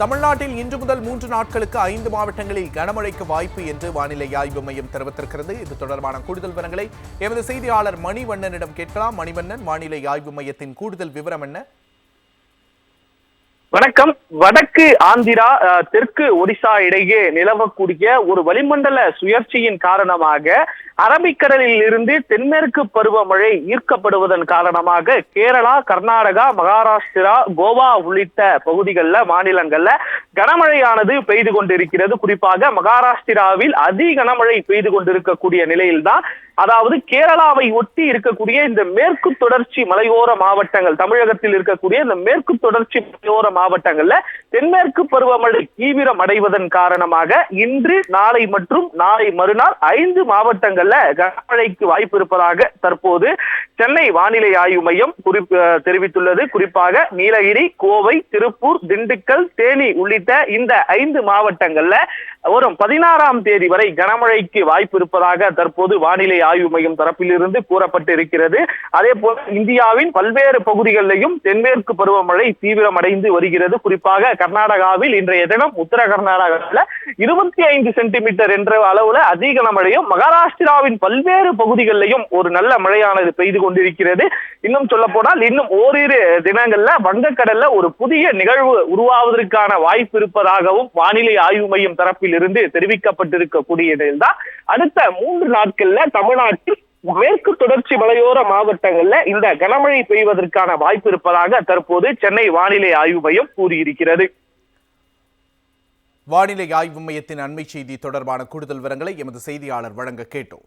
தமிழ்நாட்டில் இன்று முதல் மூன்று நாட்களுக்கு ஐந்து மாவட்டங்களில் கனமழைக்கு வாய்ப்பு என்று வானிலை ஆய்வு மையம் தெரிவித்திருக்கிறது. இது தொடர்பான கூடுதல் விவரங்களை எமது செய்தியாளர் மணிவண்ணனிடம் கேட்கலாம். மணிவண்ணன் வானிலை ஆய்வு மையத்தின் கூடுதல் விவரம் என்ன? வணக்கம். வடக்கு ஆந்திரா தெற்கு ஒடிசா இடையே நிலவக்கூடிய ஒரு வளிமண்டல சுழற்சியின் காரணமாக அரபிக்கடலில் இருந்து தென்மேற்கு பருவமழை ஈர்க்கப்படுவதன் காரணமாக கேரளா கர்நாடகா மகாராஷ்டிரா கோவா உள்ளிட்ட பகுதிகளில் மாநிலங்கள்ல கனமழையானது பெய்து கொண்டிருக்கிறது. குறிப்பாக மகாராஷ்டிராவில் அதி கனமழை பெய்து கொண்டிருக்கக்கூடிய நிலையில்தான். அதாவது கேரளாவை ஒட்டி இருக்கக்கூடிய இந்த மேற்கு தொடர்ச்சி மலையோர மாவட்டங்கள் தமிழகத்தில் இருக்கக்கூடிய இந்த மேற்கு தொடர்ச்சி மலையோர மாவட்டங்கள்ல தென்மேற்கு பருவமழை தீவிரம் அடைவதன் காரணமாக இன்று நாளை மற்றும் நாளை மறுநாள் ஐந்து மாவட்டங்கள்ல கனமழைக்கு வாய்ப்பு இருப்பதாக தற்போது சென்னை வானிலை ஆய்வு மையம் குறிப்பு தெரிவித்துள்ளது. குறிப்பாக நீலகிரி கோவை திருப்பூர் திண்டுக்கல் தேனி உள்ளிட்ட இந்த ஐந்து மாவட்டங்கள்ல வரும் பதினாறாம் தேதி வரை கனமழைக்கு வாய்ப்பு இருப்பதாக தற்போது வானிலை ஆய்வு மையம் தரப்பிலிருந்து கூறப்பட்டு இருக்கிறது அதே போல இந்தியாவின் பல்வேறு பகுதிகளிலையும் தென்மேற்கு பருவமழை தீவிரமடைந்து வருகிறது. வருகிறது. குறிப்பாக கர்நாடகாவில் இன்றைய தினம் உத்தர கர்நாடகாவில் இருபத்தி ஐந்து சென்டிமீட்டர் என்ற அளவுல அதிக மழையும் மகாராஷ்டிராவின் பல்வேறு பகுதிகளிலையும் ஒரு நல்ல மழையானது பெய்து கொண்டிருக்கிறது. இன்னும் சொல்ல போனால் இன்னும் ஓரிரு தினங்கள்ல வங்கக்கடல்ல ஒரு புதிய நிகழ்வு உருவாவதற்கான வாய்ப்பு இருப்பதாகவும் வானிலை ஆய்வு மையம் தரப்பில் இருந்து தெரிவிக்கப்பட்டிருக்கக்கூடிய நிலையில்தான் அடுத்த மூன்று நாட்கள்ல தமிழ்நாட்டில் மேற்கு தொடர்ச்சி மலையோர மாவட்டங்கள்ல இந்த கனமழை பெய்வதற்கான வாய்ப்பு இருப்பதாக தற்போது சென்னை வானிலை ஆய்வு மையம் கூறியிருக்கிறது. வானிலை ஆய்வு மையத்தின் அண்மை செய்தி தொடர்பான கூடுதல் விவரங்களை எமது செய்தியாளர் வழங்க கேட்டோம்.